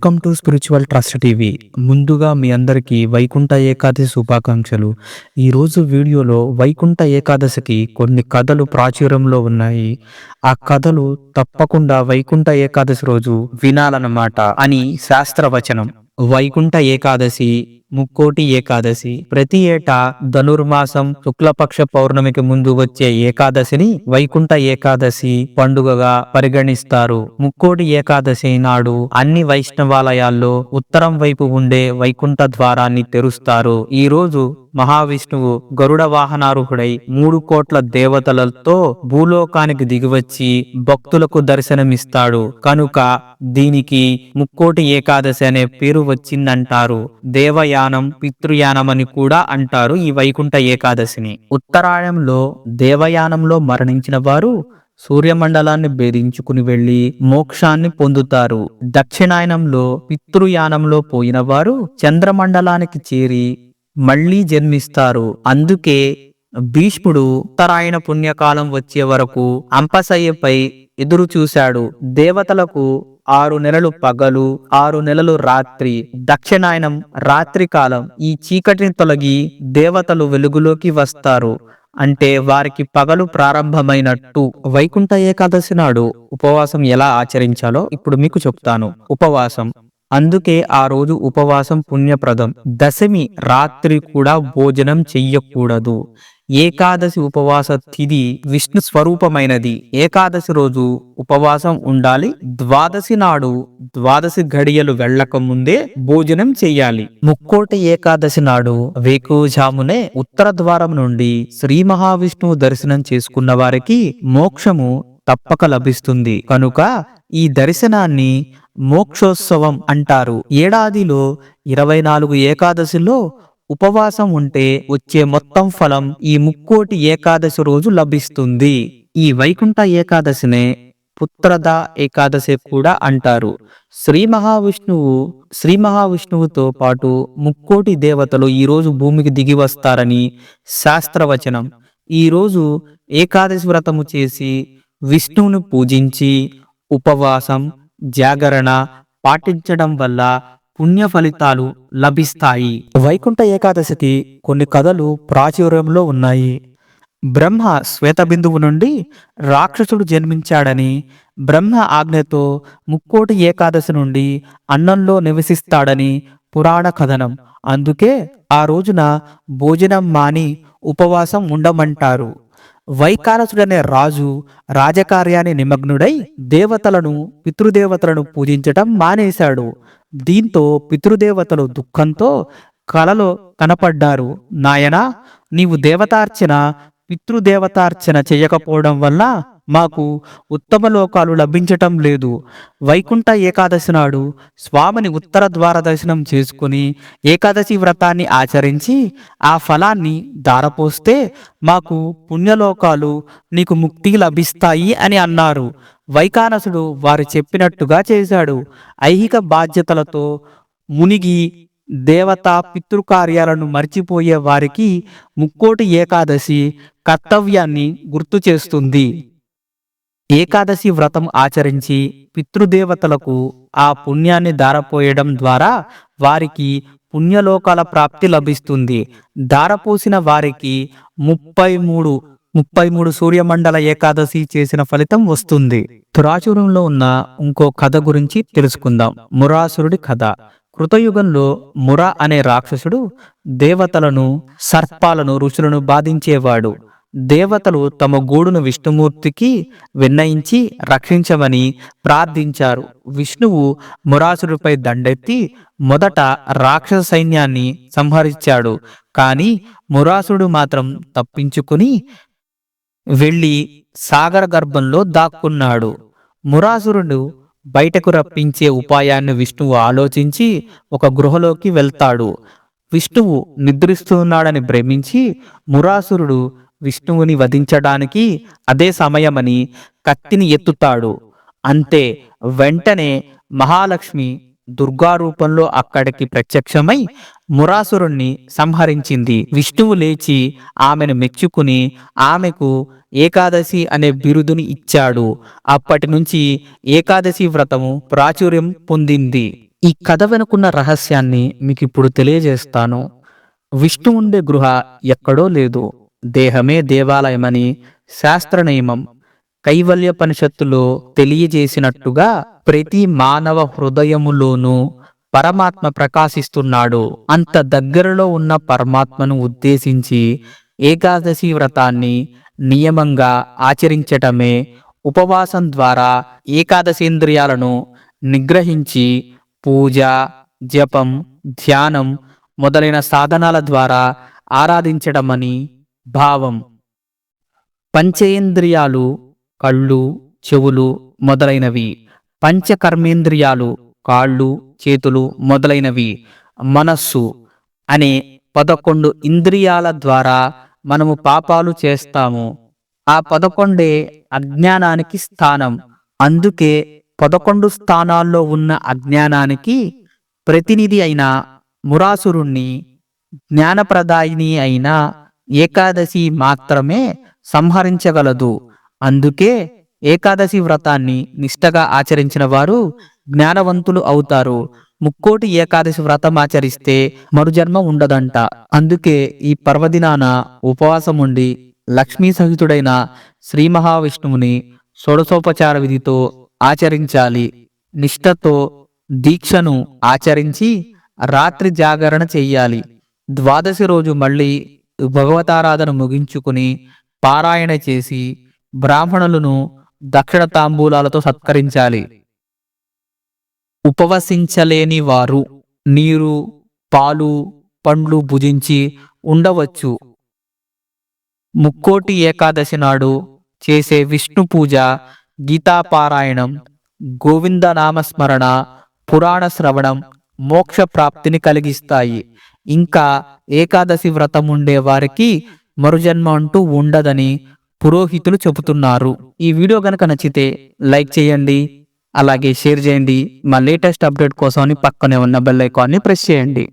Welcome to spiritual trust TV. ముందుగా మీ అందరికీ వైకుంఠ ఏకాదశి శుభాకాంక్షలు. ఈరోజు వీడియోలో వైకుంఠ ఏకాదశికి కొన్ని కథలు ప్రాచుర్యంలో ఉన్నాయి. ఆ కథలు తప్పకుండా వైకుంఠ ఏకాదశి రోజు వినాలన్నమాట అని శాస్త్రవచనం. వైకుంఠ ఏకాదశి ముక్కోటి ఏకాదశి. ప్రతి ఏటా ధనుర్మాసం శుక్లపక్ష పౌర్ణమికి ముందు వచ్చే ఏకాదశిని వైకుంఠ ఏకాదశి పండుగగా పరిగణిస్తారు. ముక్కోటి ఏకాదశి నాడు అన్ని వైష్ణవాలయాల్లో ఉత్తరం వైపు ఉండే వైకుంఠ ద్వారాన్ని తెరుస్తారు. ఈ రోజు మహావిష్ణువు గరుడ వాహనారూహుడై మూడు కోట్ల దేవతలతో భూలోకానికి దిగివచ్చి భక్తులకు దర్శనమిస్తాడు. కనుక దీనికి ముక్కోటి ఏకాదశి అనే పేరు వచ్చిందంటారు. దేవయానం పితృయానం అని కూడా అంటారు ఈ వైకుంఠ ఏకాదశిని. ఉత్తరాయణంలో దేవయానంలో మరణించిన వారు సూర్యమండలాన్ని భేదించుకుని వెళ్ళి మోక్షాన్ని పొందుతారు. దక్షిణాయనంలో పితృయానంలో పోయిన వారు చంద్రమండలానికి చేరి మళ్ళీ జన్మిస్తారు. అందుకే భీష్ముడు ఉత్తరాయణ పుణ్యకాలం వచ్చే వరకు అంపసయ్యపై ఎదురు చూశాడు. దేవతలకు ఆరు నెలలు పగలు ఆరు నెలలు రాత్రి. దక్షిణాయనం రాత్రి కాలం ఈ చీకటిని తొలగి దేవతలు వెలుగులోకి వస్తారు. అంటే వారికి పగలు ప్రారంభమైనట్టు. వైకుంఠ ఏకాదశి నాడు ఉపవాసం ఎలా ఆచరించాలో ఇప్పుడు మీకు చెప్తాను. ఉపవాసం అందుకే ఆ రోజు ఉపవాసం పుణ్యప్రదం. దశమి రాత్రి కూడా భోజనం చెయ్యకూడదు. ఏకాదశి ఉపవాస తిథి విష్ణు స్వరూపమైనది. ఏకాదశి రోజు ఉపవాసం ఉండాలి. ద్వాదశి నాడు ద్వాదశి ఘడియలు వెళ్ళక ముందే భోజనం చెయ్యాలి. ముక్కోటి ఏకాదశి నాడు వేకుజామునే ఉత్తర ద్వారం నుండి శ్రీ మహావిష్ణువు దర్శనం చేసుకున్న వారికి మోక్షము తప్పక లభిస్తుంది. కనుక ఈ దర్శనాన్ని మోక్షోత్సవం అంటారు. ఏడాదిలో ఇరవై నాలుగు ఏకాదశిలో ఉపవాసం ఉంటే వచ్చే మొత్తం ఫలం ఈ ముక్కోటి ఏకాదశి రోజు లభిస్తుంది. ఈ వైకుంఠ ఏకాదశినే పుత్రద ఏకాదశి కూడా అంటారు. శ్రీ మహావిష్ణువు శ్రీ మహావిష్ణువుతో పాటు ముక్కోటి దేవతలు ఈ రోజు భూమికి దిగి వస్తారని శాస్త్రవచనం. ఈ రోజు ఏకాదశి వ్రతము చేసి విష్ణువును పూజించి ఉపవాసం జాగరణ పాటించడం వల్ల పుణ్య ఫలితాలు లభిస్తాయి. వైకుంఠ ఏకాదశికి కొన్ని కథలు ప్రాచుర్యంలో ఉన్నాయి. బ్రహ్మ శ్వేతబిందువు నుండి రాక్షసుడు జన్మించాడని బ్రహ్మ ఆజ్ఞతో ముక్కోటి ఏకాదశి నుండి అన్నంలో నివసిస్తాడని పురాణ కథనం. అందుకే ఆ రోజున భోజనం మాని ఉపవాసం ఉండమంటారు. వైకాలసుడనే రాజు రాజకార్యాన్ని నిమగ్నుడై దేవతలను పితృదేవతలను పూజించటం మానేశాడు. దీంతో పితృదేవతలు దుఃఖంతో కలలో కనపడ్డారు. నాయనా నీవు దేవతార్చన పితృదేవతార్చన చేయకపోవడం వల్ల మాకు ఉత్తమ లోకాలు లభించటం లేదు. వైకుంఠ ఏకాదశి నాడు స్వామిని ఉత్తర ద్వార దర్శనం చేసుకుని ఏకాదశి వ్రతాన్ని ఆచరించి ఆ ఫలాన్ని దారపోస్తే మాకు పుణ్యలోకాలు నీకు ముక్తి లభిస్తాయి అని అన్నారు. వైకానసుడు వారు చెప్పినట్టుగా చేశాడు. ఐహిక బాధ్యతలతో మునిగి దేవత పితృకార్యాలను మర్చిపోయే వారికి ముక్కోటి ఏకాదశి కర్తవ్యాన్ని గుర్తు చేస్తుంది. ఏకాదశి వ్రతం ఆచరించి పితృదేవతలకు ఆ పుణ్యాన్ని దారపోయడం ద్వారా వారికి పుణ్యలోకాల ప్రాప్తి లభిస్తుంది. దారపోసిన వారికి ముప్పై మూడు ముప్పై మూడు సూర్యమండల ఏకాదశి చేసిన ఫలితం వస్తుంది. తురాచురంలో ఉన్న ఇంకో కథ గురించి తెలుసుకుందాం. మురాసురుడి కథ. కృతయుగంలో మురా అనే రాక్షసుడు దేవతలను సర్పాలను ఋషులను బాధించేవాడు. దేవతలు తమ గూడును విష్ణుమూర్తికి విన్నయించి రక్షించమని ప్రార్థించారు. విష్ణువు మురాసుడిపై దండెత్తి మొదట రాక్షస సైన్యాన్ని సంహరించాడు. కాని మురాసుడు మాత్రం తప్పించుకుని వెళ్ళి సాగర గర్భంలో దాక్కున్నాడు. మురాసురుడు బయటకు రప్పించే ఉపాయాన్ని విష్ణువు ఆలోచించి ఒక గృహలోకి వెళ్తాడు. విష్ణువు నిద్రిస్తున్నాడని భ్రమించి మురాసురుడు విష్ణువుని వధించడానికి అదే సమయమని కత్తిని ఎత్తుతాడు. అంతే వెంటనే మహాలక్ష్మి దుర్గా రూపంలో అక్కడికి ప్రత్యక్షమై మురాసురుణ్ణి సంహరించింది. విష్ణువు లేచి ఆమెను మెచ్చుకుని ఆమెకు ఏకాదశి అనే బిరుదుని ఇచ్చాడు. అప్పటి నుంచి ఏకాదశి వ్రతము ప్రాచుర్యం పొందింది. ఈ కథ వెనుకున్న రహస్యాన్ని మీకు ఇప్పుడు తెలియజేస్తాను. విష్ణు ఉండే గృహ ఎక్కడో లేదు. దేహమే దేవాలయమని శాస్త్ర నియమం కైవల్యపనిషత్తులో తెలియజేసినట్టుగా ప్రతి మానవ హృదయములోనూ పరమాత్మ ప్రకాశిస్తున్నాడు. అంత దగ్గరలో ఉన్న పరమాత్మను ఉద్దేశించి ఏకాదశి వ్రతాన్ని నియమంగా ఆచరించటమే ఉపవాసం ద్వారా ఏకాదశేంద్రియాలను నిగ్రహించి పూజ జపం ధ్యానం మొదలైన సాధనాల ద్వారా ఆరాధించడమని భావం. పంచేంద్రియాలు కళ్ళు చెవులు మొదలైనవి. పంచకర్మేంద్రియాలు కాళ్ళు చేతులు మొదలైనవి. మనస్సు అనే పదకొండు ఇంద్రియాల ద్వారా మనము పాపాలు చేస్తాము. ఆ పదకొండే అజ్ఞానానికి స్థానం. అందుకే పదకొండు స్థానాల్లో ఉన్న అజ్ఞానానికి ప్రతినిధి అయిన మురాసురుణ్ణి జ్ఞానప్రదాయిని అయిన ఏకాదశి మాత్రమే సంహరించగలదు. అందుకే ఏకాదశి వ్రతాన్ని నిష్టగా ఆచరించిన వారు జ్ఞానవంతులు అవుతారు. ముక్కోటి ఏకాదశి వ్రతం ఆచరిస్తే మరుజన్మ ఉండదంట. అందుకే ఈ పర్వదినాన ఉపవాసం ఉండి లక్ష్మీ సహితుడైన శ్రీ మహావిష్ణువుని షోడశోపచార విధితో ఆచరించాలి. నిష్టతో దీక్షను ఆచరించి రాత్రి జాగరణ చెయ్యాలి ద్వాదశి రోజు మళ్ళీ భగవతారాధన ముగించుకుని పారాయణ చేసి బ్రాహ్మణులను దక్షిణ తాంబూలాలతో సత్కరించాలి. ఉపవసించలేని వారు నీరు పాలు పండ్లు భుజించి ఉండవచ్చు. ముక్కోటి ఏకాదశి నాడు చేసే విష్ణు పూజ గీతాపారాయణం గోవింద నామస్మరణ పురాణ శ్రవణం మోక్ష ప్రాప్తిని కలిగిస్తాయి. ఇంకా ఏకాదశి వ్రతం ఉండే వారికి మరుజన్మ అంటూ ఉండదని పురోహితులు చెబుతున్నారు. ఈ వీడియో కనుక నచ్చితే లైక్ చేయండి అలాగే షేర్ చేయండి. మా లేటెస్ట్ అప్డేట్ కోసం పక్కనే ఉన్న బెల్ ఐకాన్ని ప్రెస్ చేయండి.